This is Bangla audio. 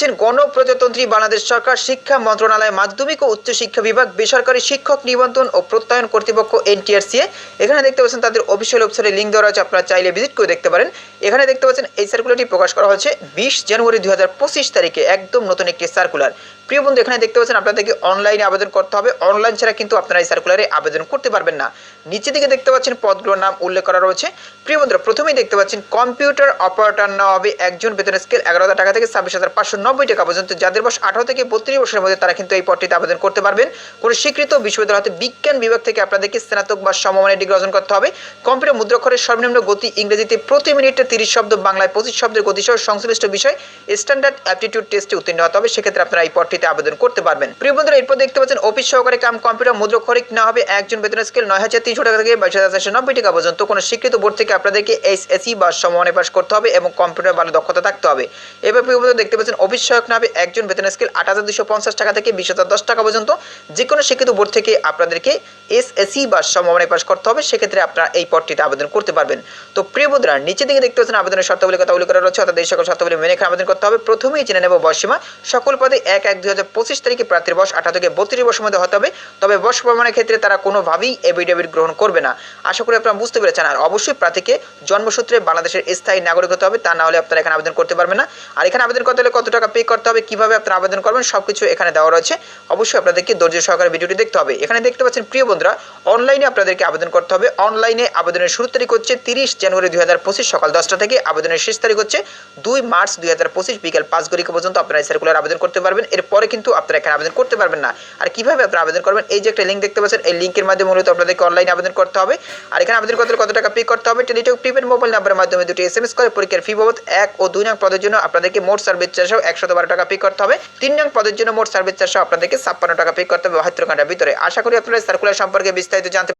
পাচ্ছেন গণপ্রজাতন্ত্রী বাংলাদেশ সরকার, শিক্ষা মন্ত্রণালয় মাধ্যমিক ও উচ্চ শিক্ষা বিভাগ, বেসরকারি শিক্ষক নিবন্ধন ও প্রত্যয়ন কর্তৃপক্ষ এনটিআরসিএ। এখানে দেখতে পাচ্ছেন তাদের অফিসিয়াল ওয়েবসাইটে লিঙ্ক দেওয়া আছে আপনারা চাইলে ভিজিট করে দেখতে পারেন। এখানে দেখতে পাচ্ছেন, এই সার্কুলারটি প্রকাশ করা হয়েছে বিশ জানুয়ারি দুই তারিখে, একদম নতুন একটি সার্কুলার প্রিয় বন্ধু, এখানে দেখতে পাচ্ছেন আপনাদেরকে অনলাইনে আবেদন করতে হবে। অনলাইন ছাড়া কিন্তু আপনারা এই সার্কুলারে আবেদন করতে পারবেন না। নিচে দিকে দেখতে পাচ্ছেন, পদগুলোর নাম উল্লেখ করা রয়েছে। প্রিয় বন্ধুরা, প্রথমেই দেখতে পাচ্ছেন কম্পিউটার অপারেটর নেওয়া হবে একজন, বেতন স্কেল এগারো হাজার টাকা থেকে ছাব্বিশ হাজার পাঁচশো নব্বই টাকা পর্যন্ত। যাদের বয়স আঠারো থেকে বত্রিশ বছরের মধ্যে, তারা কিন্তু এই পদটিতে আবেদন করতে পারবেন। কোনো স্বীকৃত বিশ্ববিদ্যালয় হতে বিজ্ঞান বিভাগ থেকে আপনাদেরকে স্নাতক বা সমমানের ডিগ্রি অর্জন করতে হবে। কম্পিউটার মুদ্রাক্ষরের সর্বনিম্ন গতি ইংরেজিতে প্রতি মিনিটে তিরিশ শব্দ, বাংলায় পঁচিশ শব্দের গতিসহ সংশ্লিষ্ট বিষয় স্ট্যান্ডার্ড অ্যাপটিটিউড টেস্টে উত্তীর্ণ হতে হবে। সেক্ষেত্রে আপনারা এই পদটিতে আবেদন করতে পারবেন। প্রিয় বন্ধুরা, এরপর দেখতে পাচ্ছেন, অফিস সহকারে কাম কম্পিউটার মুদ্রাক্ষরিক না হবে। একজন বেতন স্কেল নয় হাজার তিনশো টাকা থেকে বাইশ হাজার চারশো নব্বই টাকা পর্যন্ত। কোনো স্বীকৃত বোর্ড থেকে আপনাদেরকে এইচ এসি বা সমমানে পাস করতে হবে এবং কম্পিউটার ভালো দক্ষতা থাকতে হবে। এবার প্রিয় বন্ধুরা, দেখতে পাচ্ছেন, অফিস সহায়ক না হবে একজন বেতন স্কেল আট হাজার দুশো পঞ্চাশ টাকা থেকে বিশ হাজার দশ টাকা পর্যন্ত যে কোনো শিক্ষিত বোর্ড থেকে আপনাদেরকে এস এসি বা সমমানে পাস করতে হবে। সেক্ষেত্রে আপনারা এই পদটিতে আবেদন করতে পারবেন। তো প্রিয় বন্ধুরা নিচে দিকে দেখতে পাচ্ছেন আবেদনের শর্তাবলী কথা উল্লেখ করা রয়েছে। অর্থাৎ এই সকল শর্তাবলী মেনে আবেদন করতে হবে। প্রথমেই জেনে নেব বয়সীমা সকল পদে এক এক দুই হাজার পঁচিশ তারিখে প্রার্থীর বয়স আঠারো থেকে বত্রিশ বছরের মধ্যে হতে হবে। তবে বয়স প্রমাণের ক্ষেত্রে তারা কোনোভাবেই এফিডেভিট গ্রহণ করবে না। আশা করি আপনারা বুঝতে পেরেছেন। আর অবশ্যই প্রার্থীকে জন্মসূত্রে বাংলাদেশের স্থায়ী নাগরিক হতে হবে। তা না হলে আপনারা এখানে আবেদন করতে পারবেন না। আর এখানে আবেদন করতে হলে কত পে করতে হবে, কীভাবে আপনারা আবেদন করবেন সব কিছু এখানে দেওয়া রয়েছে। অবশ্যই আপনাদেরকে ধৈর্য সহকারে ভিডিওটি দেখতে হবে। এখানে দেখতে পাচ্ছেন, প্রিয় বন্ধুরা অনলাইনে আপনাদেরকে আবেদন করতে হবে। অনলাইনে আবেদনের শুরু তারিখ হচ্ছে তিরিশ জানুয়ারি দুই হাজার পঁচিশ, সকাল দশটা থেকে আবেদনের শেষ তারিখ হচ্ছে দুই মার্চ দুই হাজার পঁচিশ, বিকেল পাঁচ ঘড়িকা পর্যন্ত আপনারা এই সার্কুলার আবেদন করতে পারবেন। এরপরে কিন্তু আপনারা এখানে আবেদন করতে পারবেন না। আর কীভাবে আপনারা আবেদন করবেন, এই যে একটা লিঙ্ক দেখতে পাচ্ছেন, এই লিঙ্কের মাধ্যমে মূলত আপনাদেরকে অনলাইনে আবেদন করতে হবে। আর এখানে আবেদন করতে কত টাকা পে করতে হবে, টেলিটক প্রিপেড মোবাইল নাম্বারের মাধ্যমে দুটি এস এম এস করে, পরীক্ষার ফি বাবদ এক ও দুই নং পদের জন্য আপনাদেরকে মোট সার্ভিস চারশো একশত বারো টাকা পে করতে হবে। তিন নং পদের জন্য মোট সার্ভিস চারশো আপনাদেরকে ছাপ্পান্ন টাকা পে করতে হবে। বাহাত্তর ঘণ্টার ভিতরে। আশা করি আপনারা সার্কুলার সম্পর্কে বিস্তারিত জানতে